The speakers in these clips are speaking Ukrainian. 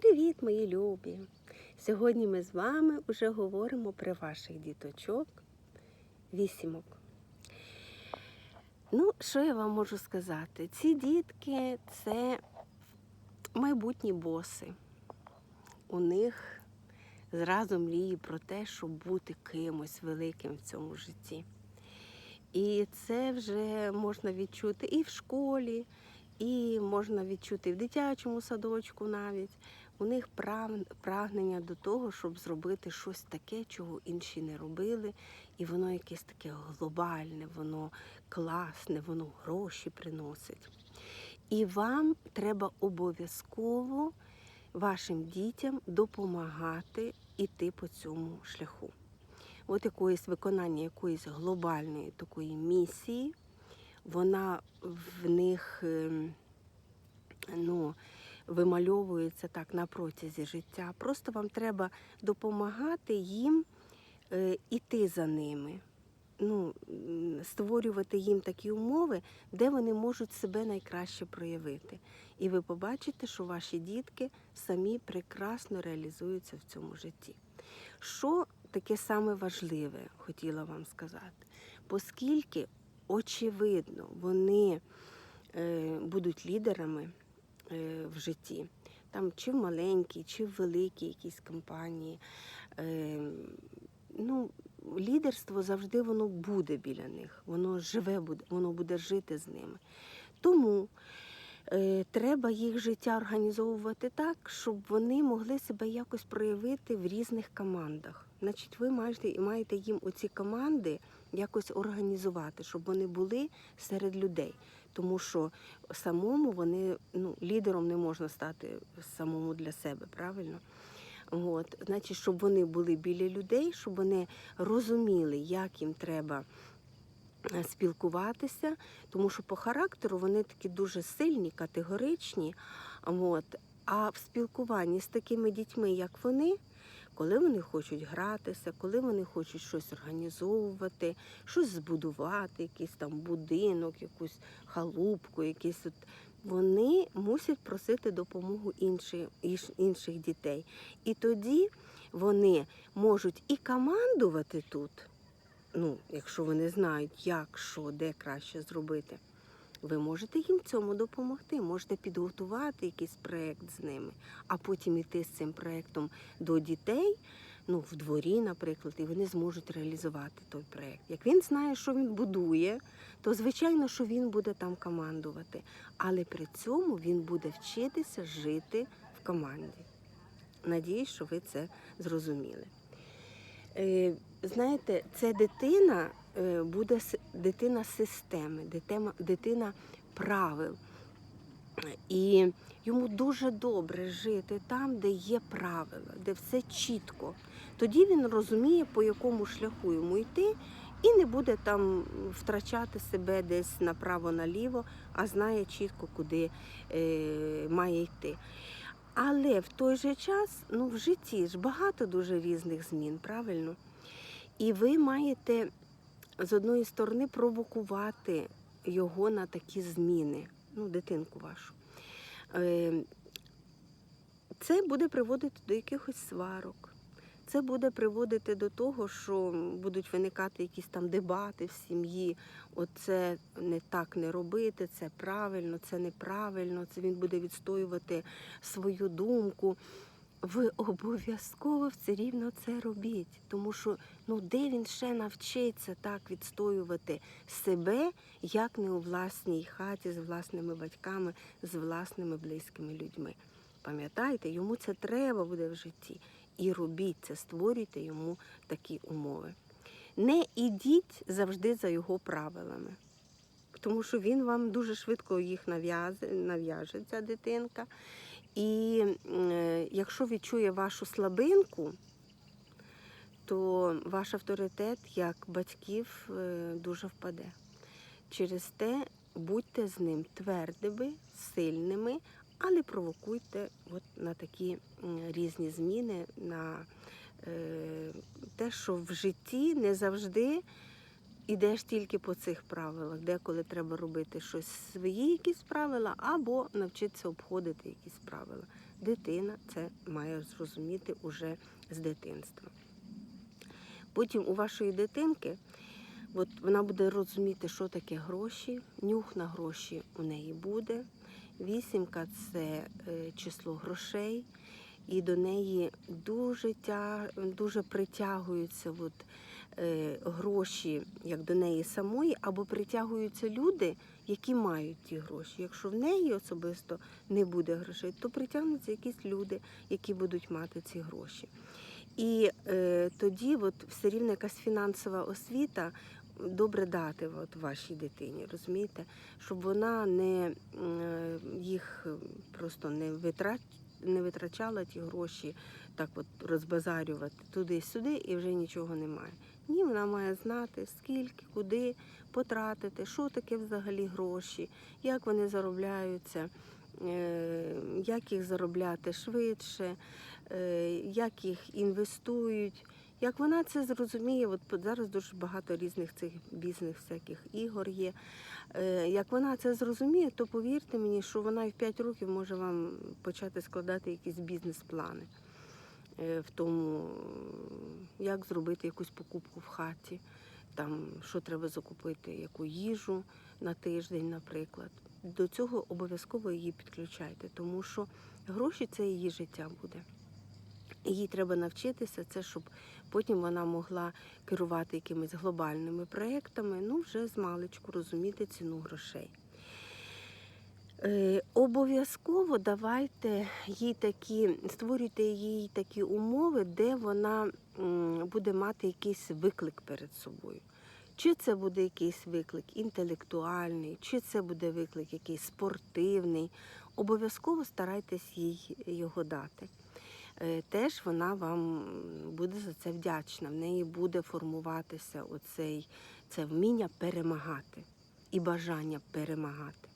Привіт, мої любі! Сьогодні ми з вами вже говоримо про ваших діточок вісімок. Ну, що я вам можу сказати? Ці дітки це майбутні боси. У них зразу мрії про те, щоб бути кимось великим в цьому житті. І це вже можна відчути і в школі, і можна відчути в дитячому садочку навіть. У них прагнення до того, щоб зробити щось таке, чого інші не робили, і воно якесь таке глобальне, воно класне, воно гроші приносить. І вам треба обов'язково вашим дітям допомагати іти по цьому шляху. От якоїсь виконання якоїсь глобальної такої місії, вона в них ем, ну, вимальовується так на протязі життя. Просто вам треба допомагати їм е, іти за ними. Ну, створювати їм такі умови, де вони можуть себе найкраще проявити. І ви побачите, що ваші дітки самі прекрасно реалізуються в цьому житті. Що таке саме важливе, хотіла вам сказати, оскільки, очевидно, вони е, будуть лідерами в житті, там чи в маленькій, чи в великій якійсь компанії. Е, ну, лідерство завжди воно буде біля них, воно живе буде, воно буде жити з ними. Тому е, треба їх життя організовувати так, щоб вони могли себе якось проявити в різних командах. Значить, ви маєте, маєте їм оці команди якось організувати, щоб вони були серед людей. Тому що самому вони ну, лідером не можна стати самому для себе, правильно? От, значить, щоб вони були біля людей, щоб вони розуміли, як їм треба е, спілкуватися, тому що по характеру вони такі дуже сильні, категоричні. От. А в спілкуванні з такими дітьми, як вони, коли вони хочуть гратися, коли вони хочуть щось організовувати, щось збудувати, якийсь там будинок, якусь халупку, якийсь от. Вони мусять просити допомогу інших, інших дітей. І тоді вони можуть і командувати тут, ну, якщо вони знають, як, що, де краще зробити. Ви можете їм цьому допомогти, можете підготувати якийсь проєкт з ними, а потім іти з цим проєктом до дітей, ну, в дворі, наприклад, і вони зможуть реалізувати той проєкт. Як він знає, що він будує, то звичайно, що він буде там командувати. Але при цьому він буде вчитися жити в команді. Надіюсь, що ви це зрозуміли. Е, знаєте, це дитина буде дитина системи, дитина, дитина правил. І йому дуже добре жити там, де є правила, де все чітко. Тоді він розуміє, по якому шляху йому йти, і не буде там втрачати себе десь направо-наліво, а знає чітко, куди е, має йти. Але в той же час ну, в житті ж багато дуже різних змін, правильно? І ви маєте з одної сторони провокувати його на такі зміни, ну, дитинку вашу. Е, Це буде приводити до якихось сварок. Це буде приводити до того, що будуть виникати якісь там дебати в сім'ї. Оце не так не робити, це правильно, це неправильно. Це він буде відстоювати свою думку. Ви обов'язково все рівно це робіть, тому що ну де він ще навчиться так відстоювати себе, як не у власній хаті з власними батьками, з власними близькими людьми. Пам'ятайте, йому це треба буде в житті. І робіть це, створюйте йому такі умови. Не ідіть завжди за його правилами, тому що він вам дуже швидко їх нав'яже, нав'яже дитинка. І е, якщо відчує вашу слабинку, то ваш авторитет як батьків е, дуже впаде. Через те будьте з ним твердими, сильними, але провокуйте от на такі різні зміни, на е, те, що в житті не завжди ідеш тільки по цих правилах, деколи треба робити щось свої якісь правила, або навчитися обходити якісь правила. Дитина це має зрозуміти уже з дитинства. Потім у вашої дитинки от вона буде розуміти, що таке гроші, нюх на гроші у неї буде. Вісімка це е, число грошей, і до неї дуже, тя, дуже притягуються от, е, гроші як до неї самої, або притягуються люди, які мають ті гроші. Якщо в неї особисто не буде грошей, то притягнуться якісь люди, які будуть мати ці гроші. І е, тоді от все рівно якась фінансова освіта добре дати от вашій дитині, розумієте, щоб вона не е, їх просто не витрат, не витрачала ті гроші, так от розбазарювати туди-сюди і вже нічого немає. Ні, вона має знати, скільки, куди потратити, що таке взагалі гроші, як вони заробляються, е, як їх заробляти швидше, е, як їх інвестують. Як вона це зрозуміє, от зараз дуже багато різних цих бізнес всяких ігор є. Е, Як вона це зрозуміє, то повірте мені, що вона і в 5 років може вам почати складати якісь бізнес-плани е, в тому, як зробити якусь покупку в хаті, там що треба закупити, яку їжу на тиждень, наприклад. До цього обов'язково її підключайте, тому що гроші це її життя буде. Їй треба навчитися це, щоб потім вона могла керувати якимись глобальними проєктами, ну вже з маличку розуміти ціну грошей. Е, обов'язково давайте їй такі, створюйте їй такі умови, де вона буде мати якийсь виклик перед собою. Чи це буде якийсь виклик інтелектуальний, чи це буде виклик якийсь спортивний. Обов'язково старайтесь їй його дати. Е, Теж вона вам буде за це вдячна. В неї буде формуватися оцей, це вміння перемагати і бажання перемагати.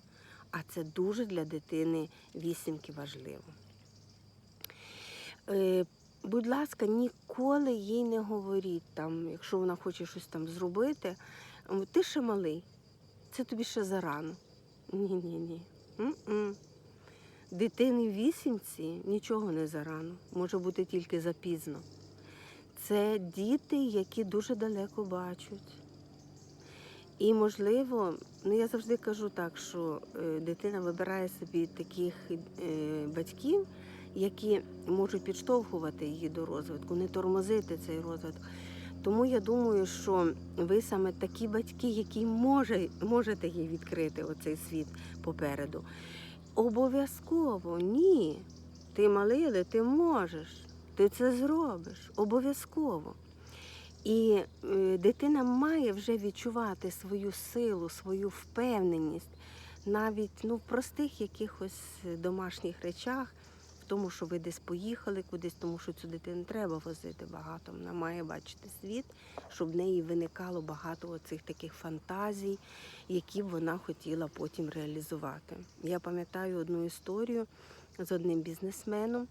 А це дуже для дитини вісімки важливо. Е, Будь ласка, ніколи їй не говоріть, там, якщо вона хоче щось там зробити, ти ще малий, це тобі ще зарано. Ні-ні-ні. М-м. В вісімці нічого не зарано, може бути тільки запізно. Це діти, які дуже далеко бачать. І, можливо, ну я завжди кажу так, що е, дитина вибирає собі таких е, батьків, які можуть підштовхувати її до розвитку, не тормозити цей розвиток. Тому я думаю, що ви саме такі батьки, які може, можете їй відкрити оцей світ попереду. Обов'язково ні. Ти малий, але ти можеш. Ти це зробиш. Обов'язково. І е, дитина має вже відчувати свою силу, свою впевненість навіть ну, в простих якихось домашніх речах, тому, що ви десь поїхали кудись, тому що цю дитину треба возити багато. Вона має бачити світ, щоб в неї виникало багато оцих таких фантазій, які б вона хотіла потім реалізувати. Я пам'ятаю одну історію з одним бізнесменом,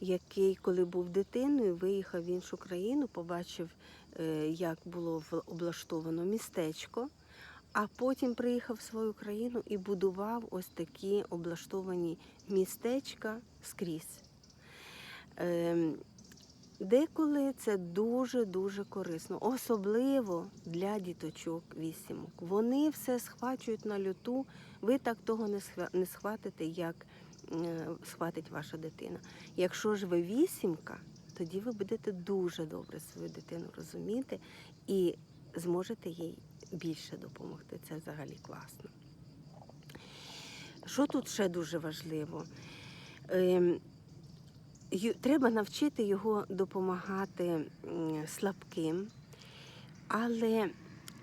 який, коли був дитиною, виїхав в іншу країну, побачив, е, як було облаштовано містечко, а потім приїхав в свою країну і будував ось такі облаштовані містечка скрізь. Ем, Деколи це дуже-дуже корисно, особливо для діточок вісімок. Вони все схвачують на люту, ви так того не схватите, як е, схватить ваша дитина. Якщо ж ви вісімка, тоді ви будете дуже добре свою дитину розуміти і зможете їй більше допомогти. Це взагалі класно. Що тут ще дуже важливо? Ем, Треба навчити його допомагати слабким, але,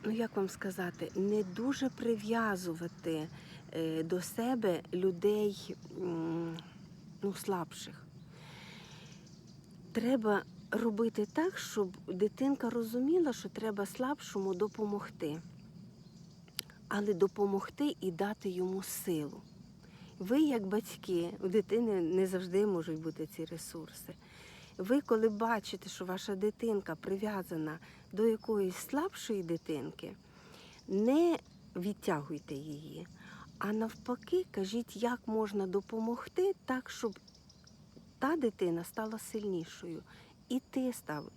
ну як вам сказати, не дуже прив'язувати е, до себе людей ну, слабших. Треба робити так, щоб дитинка розуміла, що треба слабшому допомогти, але допомогти і дати йому силу. Ви, як батьки, у дитини не завжди можуть бути ці ресурси. Ви, коли бачите, що ваша дитинка прив'язана до якоїсь слабшої дитинки, не відтягуйте її, а навпаки, кажіть, як можна допомогти так, щоб та дитина стала сильнішою, і ти став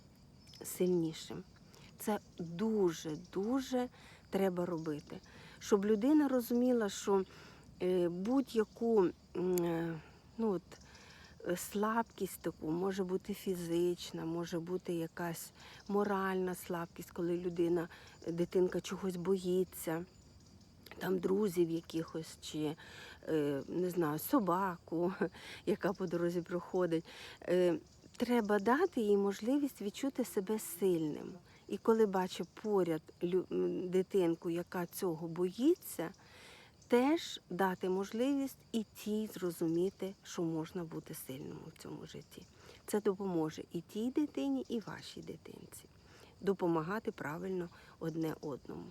сильнішим. Це дуже-дуже треба робити. Щоб людина розуміла, що будь-яку е, ну, от, е, слабкість таку може бути фізична, може бути якась моральна слабкість, коли людина, дитинка чогось боїться, там друзів якихось чи е, не знаю, собаку, яка по дорозі проходить. Е, Треба дати їй можливість відчути себе сильним. І коли бачить поряд дитинку, яка цього боїться, теж дати можливість і тій зрозуміти, що можна бути сильним у цьому житті. Це допоможе і тій дитині, і вашій дитинці. Допомагати правильно одне одному,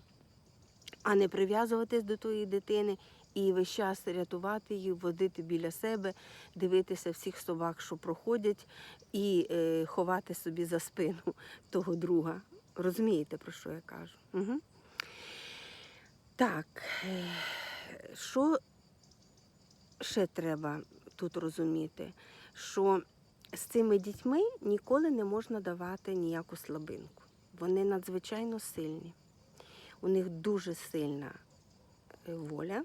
а не прив'язуватись до тої дитини і весь час рятувати її, водити біля себе, дивитися всіх собак, що проходять, і е, ховати собі за спину того друга. Розумієте, про що я кажу? Угу. Так, е, що ще треба тут розуміти? Що з цими дітьми ніколи не можна давати ніяку слабинку. Вони надзвичайно сильні. У них дуже сильна е, воля.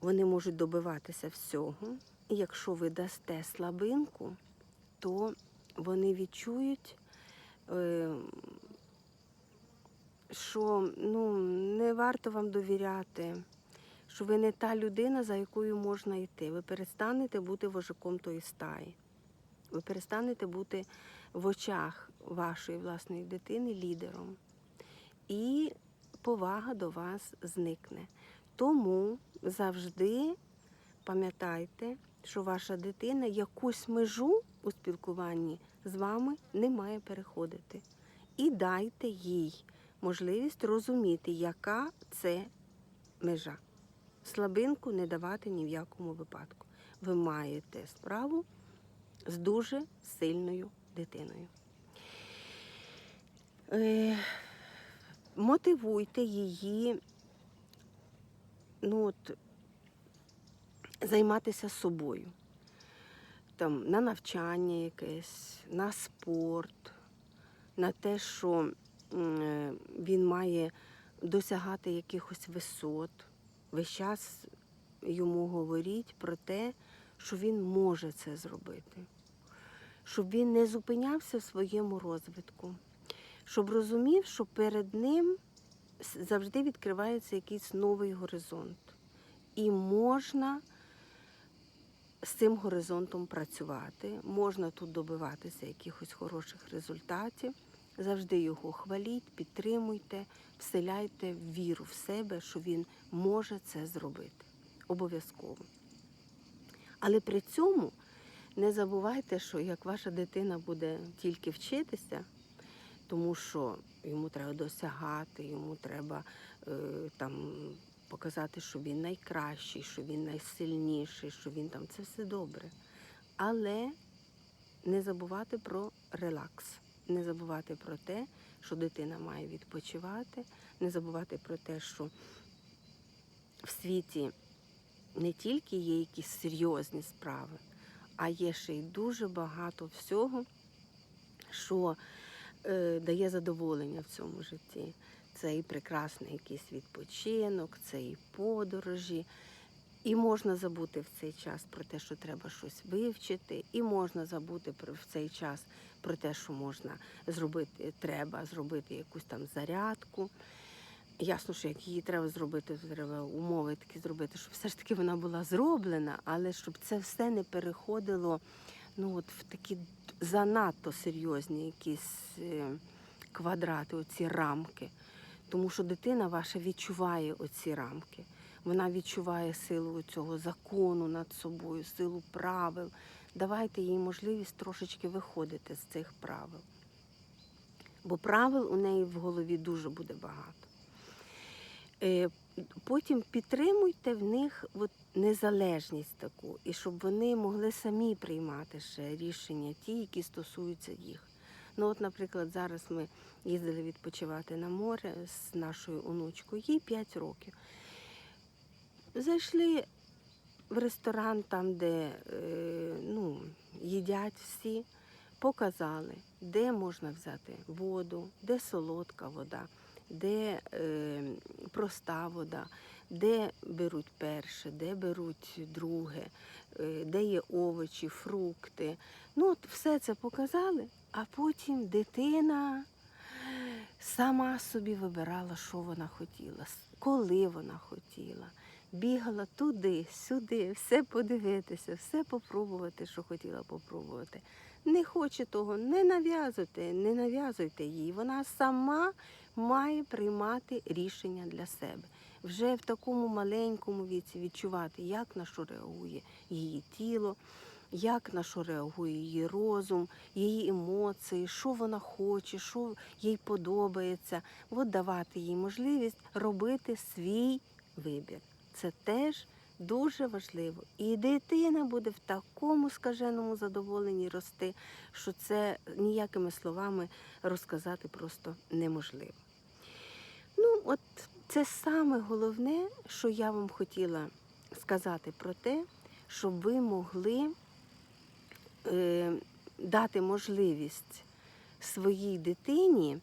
Вони можуть добиватися всього. І якщо ви дасте слабинку, то вони відчують, е, що ну, не варто вам довіряти, що ви не та людина, за якою можна йти. Ви перестанете бути вожаком тої стаї. Ви перестанете бути в очах вашої власної дитини лідером. І повага до вас зникне. Тому завжди пам'ятайте, що ваша дитина якусь межу у спілкуванні з вами не має переходити. І дайте їй можливість розуміти, яка це межа. Слабинку не давати ні в якому випадку. Ви маєте справу з дуже сильною дитиною. Е, мотивуйте її ну, от, займатися собою. Там, на навчання якесь, на спорт, на те, що він має досягати якихось висот. Весь час йому говоріть про те, що він може це зробити, щоб він не зупинявся в своєму розвитку, щоб розумів, що перед ним завжди відкривається якийсь новий горизонт. І можна з цим горизонтом працювати, можна тут добиватися якихось хороших результатів. Завжди його хваліть, підтримуйте, вселяйте віру в себе, що він може це зробити. Обов'язково. Але при цьому не забувайте, що як ваша дитина буде тільки вчитися, тому що йому треба досягати, йому треба е, там показати, що він найкращий, що він найсильніший, що він там це все добре. Але не забувати про релакс, не забувати про те, що дитина має відпочивати, не забувати про те, що в світі не тільки є якісь серйозні справи, а є ще й дуже багато всього, що е, дає задоволення в цьому житті. Це і прекрасний якийсь відпочинок, це і подорожі. І можна забути в цей час про те, що треба щось вивчити, і можна забути в цей час про те, що можна зробити, треба зробити якусь там зарядку. Ясно, що як її треба зробити, то треба умови такі зробити, щоб все ж таки вона була зроблена, але щоб це все не переходило ну, от в такі занадто серйозні якісь е, квадрати, оці рамки. Тому що дитина ваша відчуває оці рамки. Вона відчуває силу цього закону над собою, силу правил. Давайте їй можливість трошечки виходити з цих правил. Бо правил у неї в голові дуже буде багато. Е, Потім підтримуйте в них от незалежність таку, і щоб вони могли самі приймати ще рішення, ті, які стосуються їх. Ну, от, наприклад, зараз ми їздили відпочивати на море з нашою онучкою, їй 5 років. Зайшли в ресторан, там, де е, ну, їдять всі, показали, де можна взяти воду, де солодка вода, де е, проста вода, де беруть перше, де беруть друге, е, де є овочі, фрукти. Ну, от все це показали, а потім дитина сама собі вибирала, що вона хотіла, коли вона хотіла. Бігала туди, сюди, все подивитися, все попробувати, що хотіла попробувати. Не хоче того, не нав'язуйте, не нав'язуйте їй. Вона сама має приймати рішення для себе. Вже в такому маленькому віці відчувати, як на що реагує її тіло, як на що реагує її розум, її емоції, що вона хоче, що їй подобається. От давати їй можливість робити свій вибір. Це теж дуже важливо. І дитина буде в такому скаженому задоволенні рости, що це ніякими словами розказати просто неможливо. Ну, от це саме головне, що я вам хотіла сказати про те, щоб ви могли е, дати можливість своїй дитині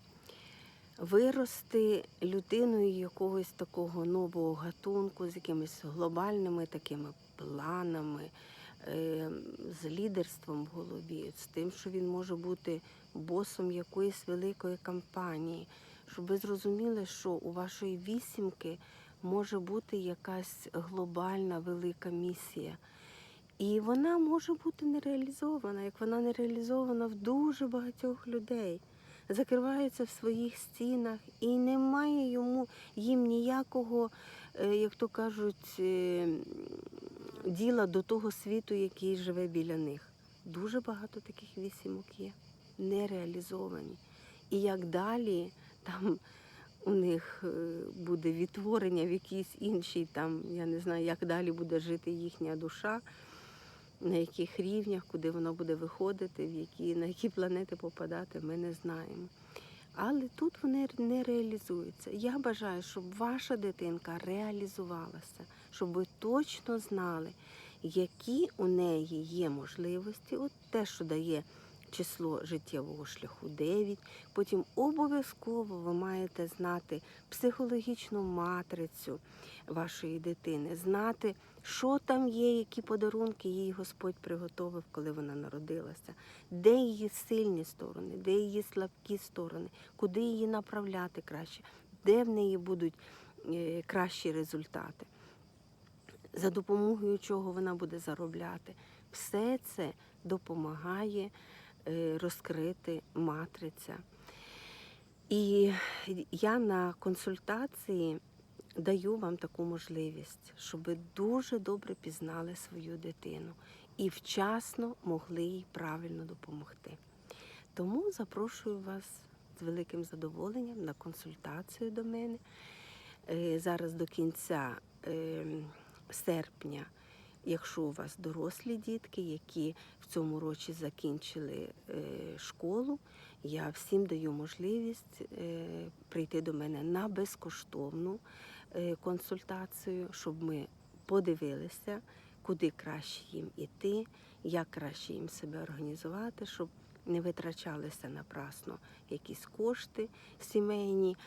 вирости людиною якогось такого нового гатунку, з якимись глобальними такими планами, е, з лідерством в голові, з тим, що він може бути босом якоїсь великої компанії, щоб ви зрозуміли, що у вашої вісімки може бути якась глобальна велика місія. І вона може бути не реалізована, як вона не реалізована в дуже багатьох людей. Закривається в своїх стінах і немає йому їм ніякого, е, як то кажуть, е, діла до того світу, який живе біля них. Дуже багато таких вісімок є, не реалізовані. І як далі там у них е, буде відтворення в якійсь іншій, там, я не знаю, як далі буде жити їхня душа, на яких рівнях, куди вона буде виходити, в які, на які планети попадати, ми не знаємо. Але тут вони не реалізуються. Я бажаю, щоб ваша дитинка реалізувалася, щоб ви точно знали, які у неї є можливості, от те, що дає число життєвого шляху 9. Потім обов'язково ви маєте знати психологічну матрицю вашої дитини, знати, що там є, які подарунки їй Господь приготовив, коли вона народилася, де її сильні сторони, де її слабкі сторони, куди її направляти краще, де в неї будуть е, кращі результати, за допомогою чого вона буде заробляти. Все це допомагає е, розкрити матриця. І я на консультації даю вам таку можливість, щоб ви дуже добре пізнали свою дитину і вчасно могли їй правильно допомогти. Тому запрошую вас з великим задоволенням на консультацію до мене. Е, Зараз до кінця е, серпня, якщо у вас дорослі дітки, які в цьому році закінчили е, школу, я всім даю можливість е, прийти до мене на безкоштовну консультацію, щоб ми подивилися, куди краще їм іти, як краще їм себе організувати, щоб не витрачалися напрасно якісь кошти сімейні,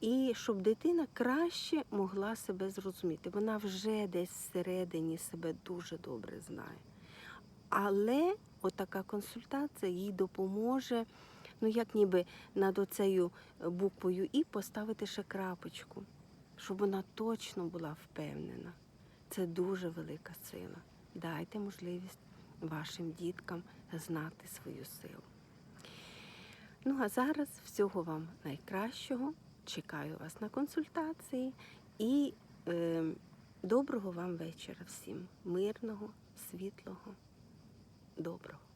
і щоб дитина краще могла себе зрозуміти. Вона вже десь всередині себе дуже добре знає. Але отака консультація їй допоможе, ну як ніби над оцею буквою І поставити ще крапочку, щоб вона точно була впевнена. Це дуже велика сила. Дайте можливість вашим діткам знати свою силу. Ну а зараз всього вам найкращого. Чекаю вас на консультації і е, доброго вам вечора всім. Мирного, світлого, доброго.